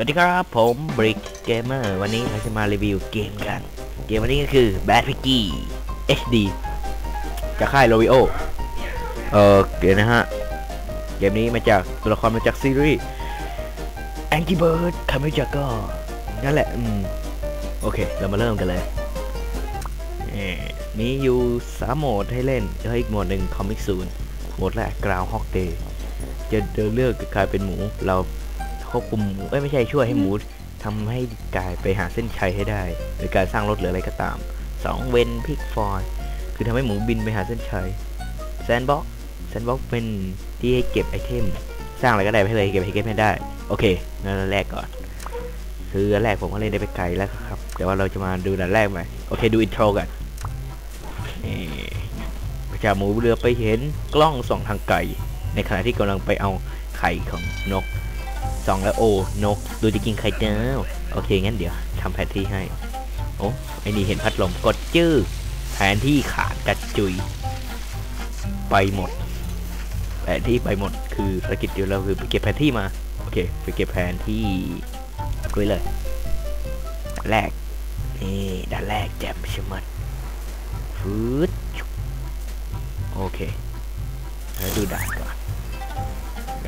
วัสดีครับ ผมบริกเกมเมอร์วันนี้เราจะมารีวิวเกมกัน เกมวันนี้ก็คือ Bad Piggy HD จากค่าย l o r i o เออเดี๋ยวนะฮะ เกมนี้มาจากตัวละครมาจากซีรีส์ Angry Bird ครไม่รู้จักก็ นั่นแหละ อืม โอเค เรามาเริ่มกันเลยมีอยู่สามโหมดให้เล่นแล้วอีกโหมดหนึ่งคอมิกซูนโหมดแรกกราวฮอกเดย์จะเดินเลือกกลายเป็นหมูเรา ควบคุมหมูเอ้ยไม่ใช่ช่วยให้หมูทำให้กายไปหาเส้นชัยให้ได้โดยการสร้างรถหรืออะไรก็ตาม 2. เวนพิกฟอยคือทำให้หมูบินไปหาเส้นชัยแซนบ็อกแซนบ็อกเป็นที่ให้เก็บไอเทม สร้างอะไรก็ได้ให้เลยเก็บไอเทมให้ได้ โอเคงั้นเราแรกก่อน คืออันแรกผมก็เล่นได้ไปไกลแล้วครับ แต่ว่าเราจะมาดูอันแรกไหมโอเคดูอินโทรกันนี่พระเจ้าหมูเรือไปเห็นกล้องส่องทางไกลในขณะที่กำลังไปเอาไข่ของนก สองแล้วโอ้นกดูจะกินไข่เจ้าโอเคงั้นเดี๋ยวทำแผนที่ให้ โอ้ไอ้นี่เห็นพัดลมกดจื้อแผนที่ขาดกระจุย ไปหมด แผนที่ไปหมดคือภารกิจเดียวเราคือไปเก็บแผนที่มาโอเคไปเก็บแผนที่คุยเลยแรกนี่ด้านแรกแจ่มชะมัดฟืดโอเคแล้วดูด่านก่อน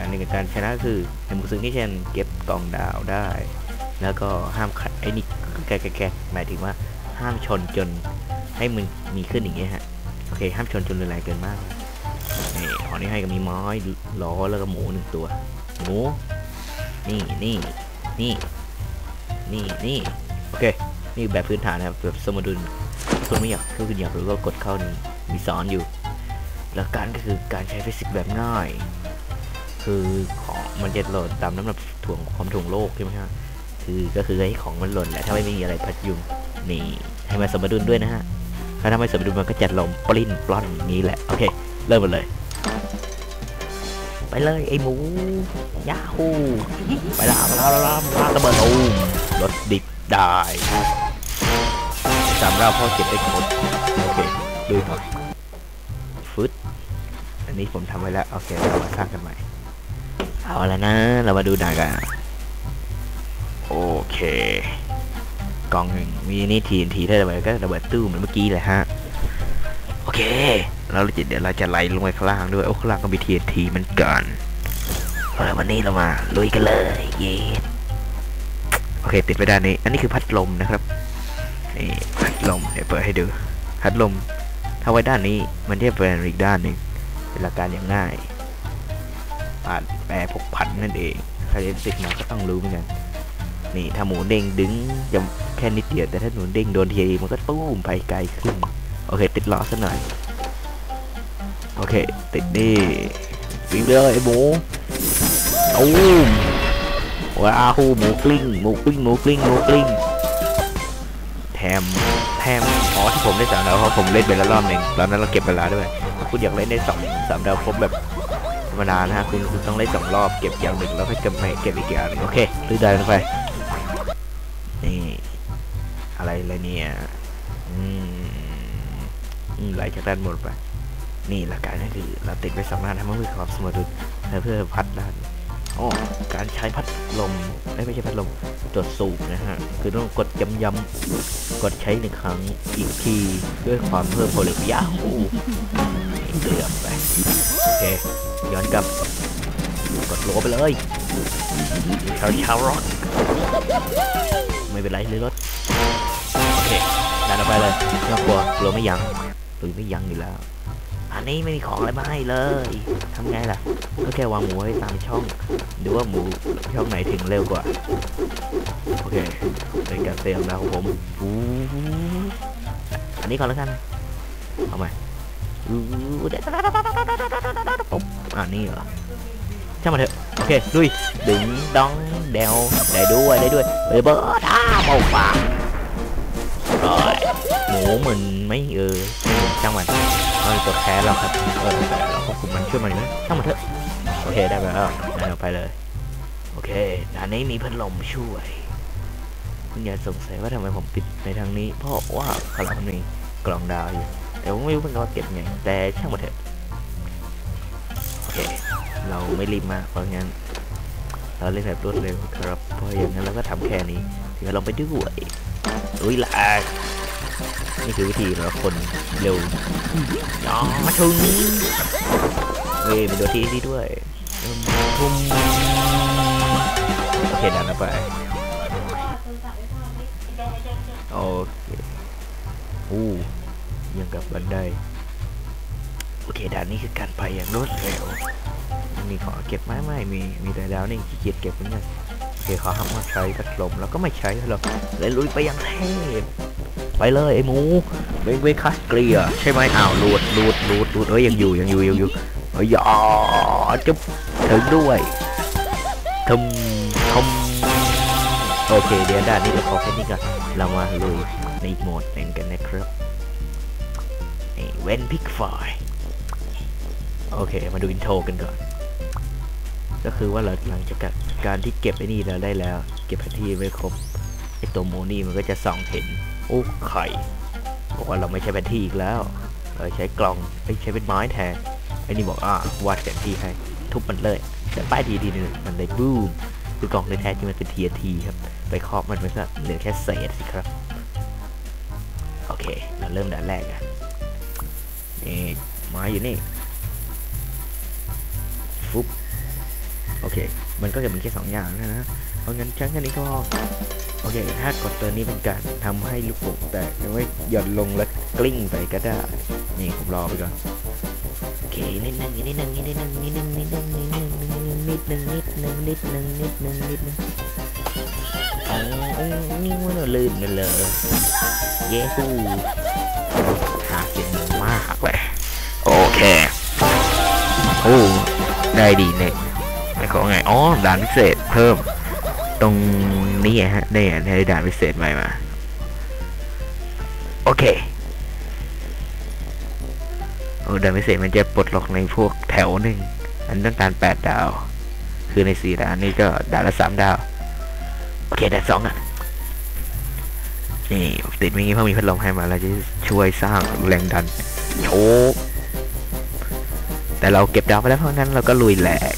การหนึ่งการชนะคือในมุสึงที่เช่นเก็บกองดาวได้ แล้วก็ห้ามขัดไอ้นี่แกแกหมายถึงว่าห้ามชนจนให้มันมีขึ้นอย่างเงี้ยฮะโอเคห้ามชนจนรุนแรงเกินมากนี่ของนี้ให้ก็มีม้อยล้อแล้วก็หมูหนึ่งตัวหมูนี่นี่นี่นี่นี่โอเค นี่แบบพื้นฐานนะครับแบบสมดุลคุณไม่อยากคือคุณอยากรู้ก็กดเข้านี่มีสอนอยู่แล้วการก็คือการใช้ฟิสิกส์แบบง่าย คือของมันจะหล่นตามน้ำหนักถ่วงความถ่วงโลกใช่ไหมฮะคือก็คือให้ของมันหล่นแหละถ้าไม่มีอะไรพัดยุงนี่ให้มันสมดุลด้วยนะฮะถ้าทำให้สมดุลมันก็จะลมปลิ้นปล้อนอย่างนี้แหละโอเคเริ่มกันเลย ไปเลยไอ้หมูยาฮูไปละไปละไปละไปละระเบิดตูมรถดิบได้สามรอบพ่อเก็บได้หมดโอเคดูก่อนฟึดอันนี้ผมทำไว้แล้วโอเคเรามาสร้างกันใหม่ เอาแล้วนะ เรามาดูหนังกัน โอเค กล่องหนึ่งมีนี่ทีนทีถ้าระเบิดก็ระเบิดตู้เหมือนเมื่อกี้เลยฮะ โอเค เราจะเดี๋ยวเราจะไล่ลงไปข้างล่างด้วย โอ้ข้างล่างก็มีทีนทีมันกันเอาวันนี้เรามาลุยกันเลย เย้โอเค ติดไปด้านนี้ อันนี้คือพัดลมนะครับ นี่พัดลม เดี๋ยวเปิดให้ดู พัดลม ถ้าไว้ด้านนี้มันจะเป็นอีกด้านหนึ่งเป็นหลักการอย่างง่าย อาจแปรผกผันนั่นเองใครเรียนฟิสิกมาก็ต้องรู้เหมือนกันนี่ถ้าหมูเด้งดึงจะแค่นิดเดียวแต่ถ้าหมูเด้งโดนทีมันก็ตู้มไปไกลขึ้น โอเค ติดล้อซะหน่อย โอเค ติดนี่วิ่งเลยไอ้หมูตูมว้าวหมูกลิ้งหมูกลิ้งหมูกลิ้งหมูกลิ้งแถมแถมอ๋อที่ผมได้สามดาวเพราะผมเล่นไปแล้วรอบหนึ่งตอนนั้นเราเก็บเวลาด้วยคุณอยากเล่นได้สองสามดาวครบแบบ รรมดานะฮะคุณคุณต้องเล่นสองรอบเก็บอย่างหนึ่งแล้วก็จะไม่เก็บอีกอย่างหนึ่งโอเคลื้อได้ลงไปนี่อะไรอะไรเนี่ยอืมอืมไหลจากด้านบนไป นี่หลักการก็คือเราติดไปสองด้านทำให้มีความสมดุลเพื่อพัดด้านอ๋อการใช้พัดลมไม่ใช่พัดลมตรวจสูบนะฮะ คือต้องกดย้ำๆกดใช้หนึ่งครั้งอีกทีด้วยความเพิ่มโพลิยาฮู เกือไปโอเคย้อนกลับกดโลไปเลยชาวชาร็อกไม่เป็นไรเลยรถโอเคดันออกไปเลยไม่ต้องกลัวกลัวไม่ยั้งหรือไม่ยั้งอยู่แล้ว อันนี้ไม่มีของอะไรมาให้เลยทำไงล่ะก็แค่วางหมูไว้ตามช่องดูว่าหมูช่องไหนถึงเร็วกว่าโอเคเป็นการเซลนะของผมอันนี้ก่อนแล้วกันเอาใหม ปุ๊บอ่านี่เหรอช่างมาเถอะโอเคลุยดึงดองเดวได้ด้วยได้ด้วยเบอร์เบอร์ด้าเบาปากร้อยหมูเหมือนไม่เออช่างมันเราตัวแคสเราครับเออแต่เราควบคุมมันช่วยมันนะช่างมันเถอะโอเคได้แล้วได้เราไปเลยโอเคด้านนี้มีพัดลมช่วยคุณอย่าสงสัยว่าทำไมผมปิดในทางนี้ เพราะว่าข้างหลังมีกล่องดาวอยู่ แต่ผมไม่รู้เป็นว่าเก็บไง แต่ช่างมันเถอะ โอเค เราไม่รีบมากเพราะงั้น เราเล่นแบบรวดเร็วครับ เพราะอย่างนั้นเราก็ทำแค่นี้ถึงเราไปด้วยอุ้ยลากนี่คือวิธีเราคนเร็วอ๋อมาถึงเฮ้ยมีตัวที่นี่ด้วยทุ่มโอเคดันเข้าไปโอเคอู้ ยังกับบันได โอเคด่านนี้คือการไปอย่างรวดเร็วมีขอเก็บไม้ไม่มีมีแต่ดาวนี่ขี้เกียจเก็บเหมือนกันโอเคขอห้ามมาใช้พัดลมแล้วก็ไม่ใช้พัดลมเลยลุยไปยังเทพไปเลยไอ้หมูเวงเวคัสเกลียใช่ไหมอ้าวลูดลูดลูดลูดเอ้ยยังอยู่ยังอยู่ยังอยู่เอ้ยอจุ๊บถึงด้วยทำทำโอเคเดี๋ยวด้านนี้เราพอแค่นี้ก่อนเรามาลุยในอีกโหมดหนึ่งกันนะครับ เว้นพิกไฟโอเค มาดูอินโทรกันก่อน ก็คือว่าเราหลังจากการที่เก็บไอ้นี่เราได้แล้ว เก็บแผนที่ไว้ครบไอ้ตัวโมนี่มันก็จะส่องเห็น โอ้ไข่บอกว่าเราไม่ใช้แผนที่อีกแล้ว เราใช้กล่องไม่ใช้เป็นไม้แทนไอ้นี่บอกอ่าวาดแผนที่ให้ทุบมันเลยแต่ป้ายทีทีนึงมันเลยบูมคือกล่องในแท้ที่มันเป็นทีทีครับ ไปครอบมันมันก็เหลือแค่เศษสิครับ โอเค เราเริ่มด่านแรกอะ นี่ไม้อยู่นี่ฟุบโอเค มันก็จะมีแค่สองอย่างนะนะเพราะงั้นชั้นแค่นี้ก็พอโอเค ถ้ากดตัวนี้เป็นการทำให้ลูกโป่งแตกหรือว่าหย่อนลงแล้วกลิ้งไปก็ได้ นี่ผมรอไปก่อน โอเค นิดนึงนิดนึงนิดนึงนิดนึงนิดนึงนิดนึงนิดนึงนิดนึงนิดนึงนิดนึงนิดนึงอ๋อนี่มันลื่นไปเลย เย้ฮู้หาเสียง มากเลยโอเคโอ้ได้ดีเนี่ยไม่ขอไงอ๋อด่านพิเศษเพิ่ม ตรงนี้ฮะได้ได้ด่านพิเศษใหม่มาโอเคโอ้ด่านพิเศษมันจะปลดล็อกในพวกแถวหนึ่งอันต้องการแปดดาว คือในสี่ด่านนี้ก็ด่านละสามดาวโอเคด่านสองอะนี่ติดมิงี้เพราะมีพัดลมให้มาแล้วจะช่วยสร้างแรงดัน โชกแต่เราเก็บดาวไปแล้วเพราะงั้นเราก็ลุยแหลก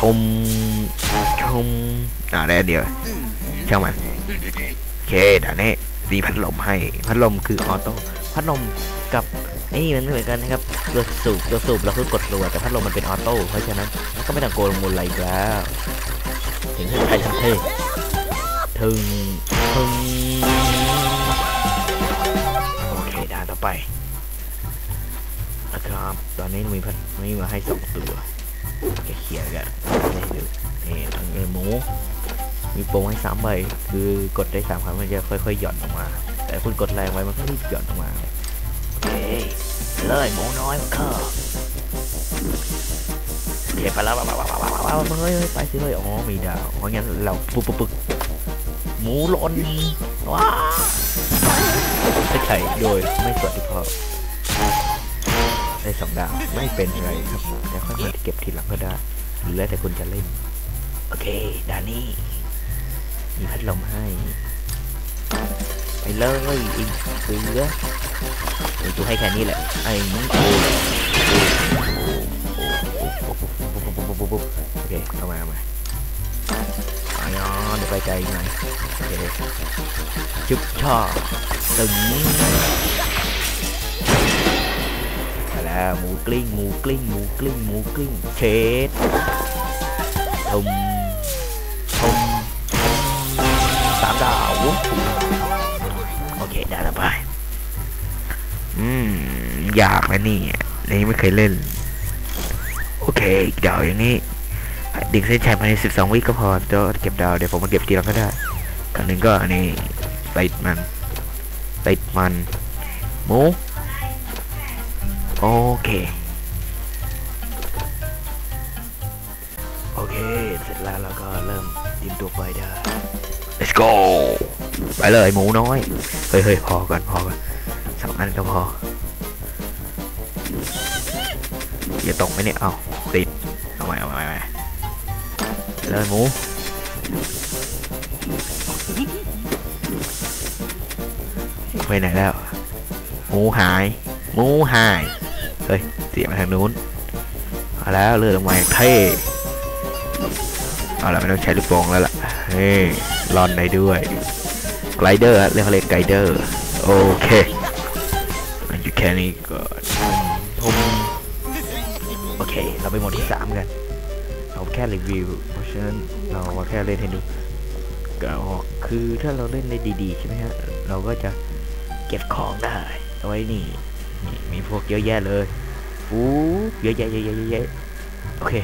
ทมชมอ่าได้เดียวช่างมันโอเคด่านนี้มีพัดลมให้ พัดลมคือออโต้พัดลมกับนี่มันไม่เหมือนกันนะครับตัวสูบตัวสูบเราคือกดรัวแต่พัดลมมันเป็นออโต้เพราะฉะนั้นมันก็ไม่ต้องโกนมูลอะไรแล้วถึงใครทำเท่ถึงถึง ไปนะครับ ตอนนี้มีพัดมีมาให้สองตัวแกเขียนกันให้ดูนี่ทางเอหมู มีโปรให้สามใบ คือกดได้สามครั้งมันจะค่อยๆหย่อนออกมา แต่คุณกดแรงไว้มันก็รีบหย่อนออกมาโอเคเลยหมูน้อยเข้าโอเคไปแล้วไปไปไปไปไปเฮ้ยไปสิเฮ้ยอ๋อมีดาวเพราะงั้นเราปุ๊บปุ๊บหมูหล่นว้า จะไข่โดยไม่สวัสดิภาพได้สองดาวไม่เป็นไรครับแล้วค่อยมาเก็บทีหลังก็ได้หรือแล้วแต่คุณจะเล่น โอเคดานี่มีพัดลมให้ ไปเลยอีกเสือเดี๋ยวกูให้แค่นี้แหละไอ้มึงโอ้โอเคเอามาเอามา อ๋อเดี๋ยวไปใจหน่อยโอเคจุ๊บช่อตึงแล้วหมูกลิ้งหมูกลิ้งหมูกลิ้งหมูกลิ้งเช็ดทมทมสามดาวโอเคได้แล้วไปอืมอยากนะนี่นี่ไม่เคยเล่น โอเคอีกดาวอย่างนี้ ดึงเส้นชัยภายใน12 วิก็พอจะเก็บดาวเดี๋ยวผมมาเก็บทีหลังก็ได้ครั้งหนึ่งก็อันนี้ติดมันติดมันหมูโอเค โอเค เสร็จแล้วเราก็เริ่มดินตัวไปได้ let's go ไปเลยหมูน้อย เฮ้ยเฮ้ยพอก่อนพอก่อนสองอันก็พออย่าตกไหมเนี่ยเอา เลยหมูไปไหนแล้ว หมูหาย หมูหาย เฮ้ย เสียมาทางนู้นมาแล้วเลื่อนลงมาเท่เอาละไม่ต้องใช้ลูกโป่งแล้วล่ะ เฮ้ยรอนได้ด้วยไกลเดอร์เรียกเขาเรียกไกลเดอร์ โอเคมันอยู่แค่นี้ก่อนทุ่มโอเค เราไปหมดที่สามกัน เราแค่รีวิว เพราะฉะนั้นเราแค่เล่นให้ดูก็คือถ้าเราเล่นได้ดีๆใช่ไหมฮะ เราก็จะเก็บของได้เอาไว้นี่นี่มีพวกเยอะแยะเลยอู้เยอะแยะเยอะแยะเยอะแยะโอเค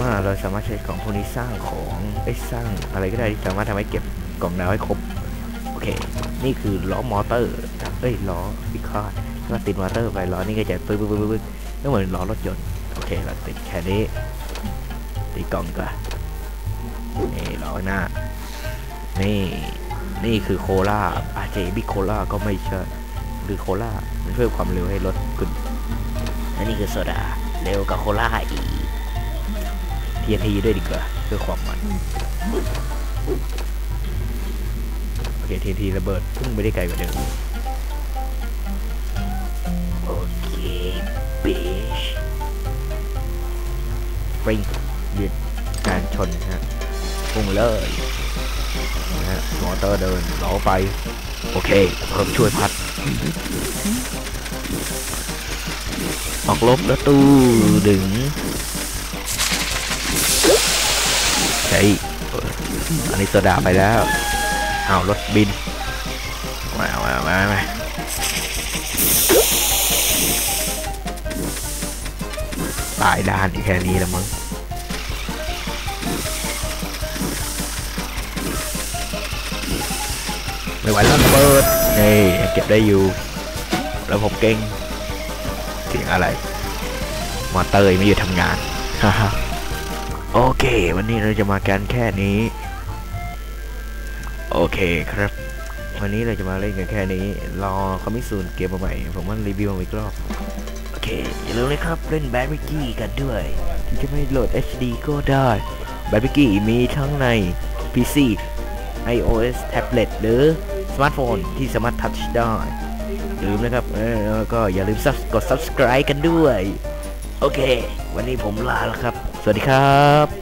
ว่าเราสามารถใช้ของพวกนี้สร้างของไอ้สร้างอะไรก็ได้ที่สามารถทำให้เก็บกล่องดาวให้ครบโอเค นี่คือล้อมอเตอร์เอ้ยล้อพิคาร์ดถ้าติดมอเตอร์ไปล้อนี่ก็จะปึ๊บปึ๊บปึ๊บปึ๊บก็เหมือนล้อรถยนต์ เคเราติดแค่นี้ตีกล่องก่อนนี่ล้อหน้า นี่ นี่คือโคล่าอาเจบิโคล่าก็ไม่ใช่คือโคล่ามันเพิ่มความเร็วให้รถขึ้นและนี่คือโซดา เร็วกับโคล่าอีกทีทีด้วยดีกว่าเพื่อความมันโอเคทีทีระเบิดพุ่งไปได้ไกลกว่าเดิมโอเคบิช ปริงหยุดการชนฮะพุ่งเลยนะฮะมอเตอร์เดินล้อไป โอเคเพิ่มช่วยพัด ออกลบแล้วตู้ดึงใช่อันนี้โซดาไปแล้ว เอารถบินมามามามา ตายด้านอีกแค่นี้แล้วมั้งไม่ไหวแล้วระเบิดนี่ยังเก็บได้อยู่ แล้วผมเก่งเสียงอะไร มอเตอร์ยังไม่หยุดทำงานฮ่าฮ่าโอเค วันนี้เราจะมากันแค่นี้ โอเคครับ วันนี้เราจะมาเล่นกันแค่นี้ รอคอมิสูนเกมมาใหม่ ผมว่ารีวิวมาอีกรอบโอ เค อย่าลืมนะครับ เล่นแบดวิกกี้กันด้วยถึงจะไม่โหลด HD ก็ได้แบดวิกกี้มีทั้งใน PC iOS แท็บเล็ตหรือสมาร์ทโฟนที่สามารถทัชได้อย่าลืมนะครับเออแล้วก็อย่าลืมกด subscribe กันด้วย โอเค วันนี้ผมลาแล้วครับ สวัสดีครับ